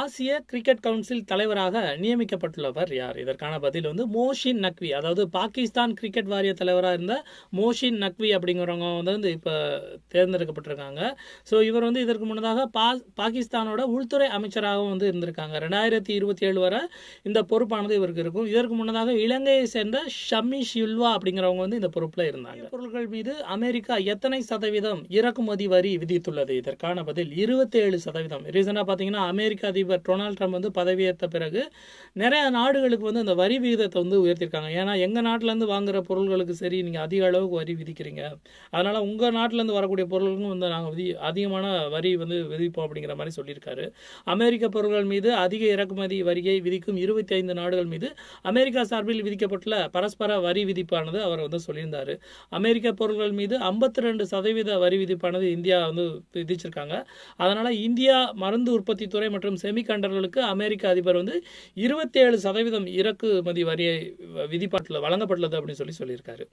ஆசிய cricket council தலைவராக நியமிக்கப்பட்டுள்ளவர் யார்? இதற்கான பதில் வந்து மோஷின் நக்வி. அதாவது பாகிஸ்தான் கிரிக்கெட் வாரிய தலைவராக இருந்த மோஷின் நக்வி அப்படிங்கிறவங்க வந்து இப்போ தேர்ந்தெடுக்கப்பட்டிருக்காங்க. ஸோ இவர் வந்து இதற்கு முன்னதாக பா பாகிஸ்தானோட உள்துறை அமைச்சராகவும் வந்து இருந்திருக்காங்க. ரெண்டாயிரத்தி இருபத்தி ஏழு வரை இந்த பொறுப்பானது இவருக்கு இருக்கும். இதற்கு முன்னதாக இலங்கையை சேர்ந்த ஷமி ஷில்வா அப்படிங்கிறவங்க வந்து இந்த பொறுப்பில் இருந்தாங்க. பொருட்கள் மீது அமெரிக்கா எத்தனை சதவீதம் இறக்குமதி வரி விதித்துள்ளது? இதற்கான பதில் இருபத்தேழு சதவீதம். ரீசனாக பார்த்தீங்கன்னா அமெரிக்க அதிபர் டொனால்ட் ட்ரம்ப் வந்து பதவியேற்ற பிறகு நிறைய நாடுகளுக்கு வந்து அந்த வரி விகிதத்தை வந்து உயர்த்திருக்காங்க ஏன்னா எங்கள் நாட்டிலேருந்து வாங்குற பொருள்களுக்கு சரி நீங்கள் அதிக அளவுக்கு வரி விதிக்கிறீங்க. அதனால் உங்கள் நாட்டிலேருந்து வரக்கூடிய பொருளுக்கும் வந்து நாங்கள் விதி அதிகமான வரி வந்து விதிப்போம் அப்படிங்கிற மாதிரி சொல்லியிருக்காரு. அமெரிக்க பொருட்கள் மீது அதிக இறக்குமதி வரியை விதிக்கும் இருபத்தி ஐந்து நாடுகள் மீது அமெரிக்கா சார்பில் விதிக்கப்பட்டுள்ள பரஸ்பர வரி விதிப்பானது அவர் வந்து சொல்லியிருந்தார். அமெரிக்க பொருட்கள் மீது ஐம்பத்தி ரெண்டு சதவீத வரி விதிப்பானது இந்தியா வந்து விதிச்சிருக்காங்க. அதனால் இந்தியா மருந்து உற்பத்தி துறை மற்றும் செமிகண்டர்களுக்கு அமெரிக்க அதிபர் வந்து இருபத்தேழு சதவீதம் இறக்குமதி வரியை விதிப்பாட்டில் வழங்கப்பட்டுள்ளது அப்படின்னு சொல்லி சொல்லியிருக்காரு.